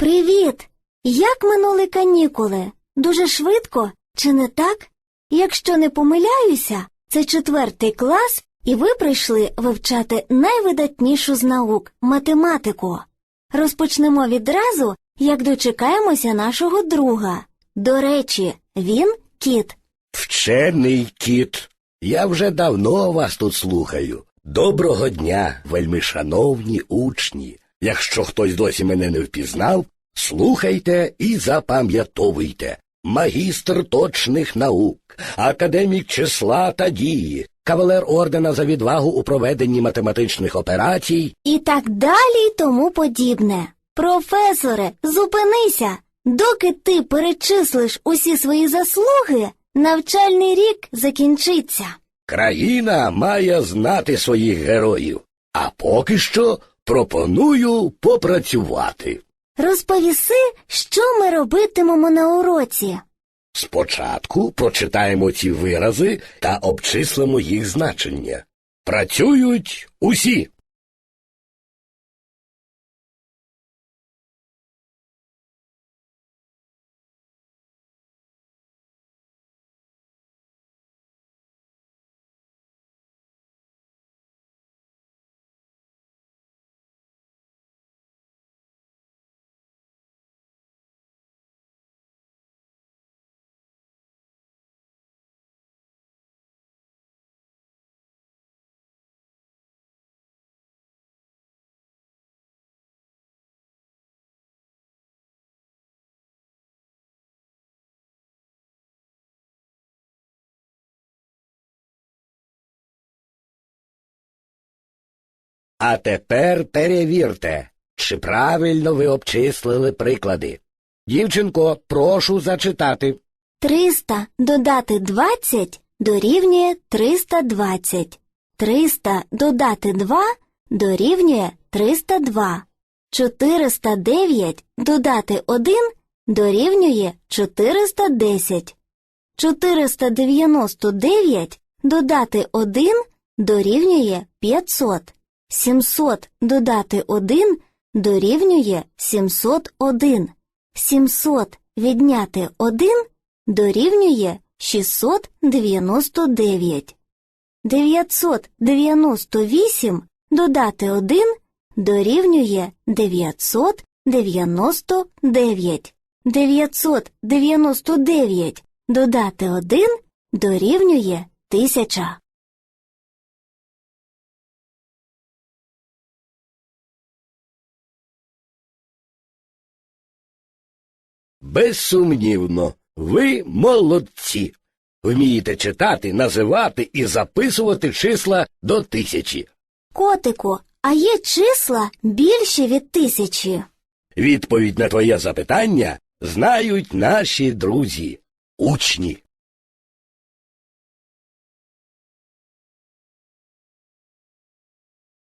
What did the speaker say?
Привіт! Як минули канікули? Дуже швидко, чи не так? Якщо не помиляюся, це четвертий клас, і ви прийшли вивчати найвидатнішу з наук математику. Розпочнемо відразу, як дочекаємося нашого друга. До речі, він кіт. Вчений кіт. Я вже давно вас тут слухаю. Доброго дня, вельми шановні учні. Якщо хтось досі мене не впізнав, слухайте і запам'ятовуйте. Магістр точних наук, академік числа та дії, кавалер ордена за відвагу у проведенні математичних операцій. І так далі й тому подібне. Професоре, зупинися! Доки ти перечислиш усі свої заслуги, навчальний рік закінчиться. Країна має знати своїх героїв. А поки що пропоную попрацювати. Розповіси, що ми робитимемо на уроці. Спочатку прочитаємо ці вирази та обчислимо їх значення. Працюють усі. А тепер перевірте, чи правильно ви обчислили приклади. Дівчинко, прошу зачитати. 300 додати 20 дорівнює 320. 300 додати 2 дорівнює 302. 409 додати 1 дорівнює 410. 499 додати 1 дорівнює 500. 700 додати 1 дорівнює 701. 700 відняти 1 дорівнює 699. 998 додати 1 дорівнює 999. 999 додати 1 дорівнює 1000. Безсумнівно, ви молодці. Вмієте читати, називати і записувати числа до тисячі. Котику, а є числа більші від тисячі. Відповідь на твоє запитання знають наші друзі, учні.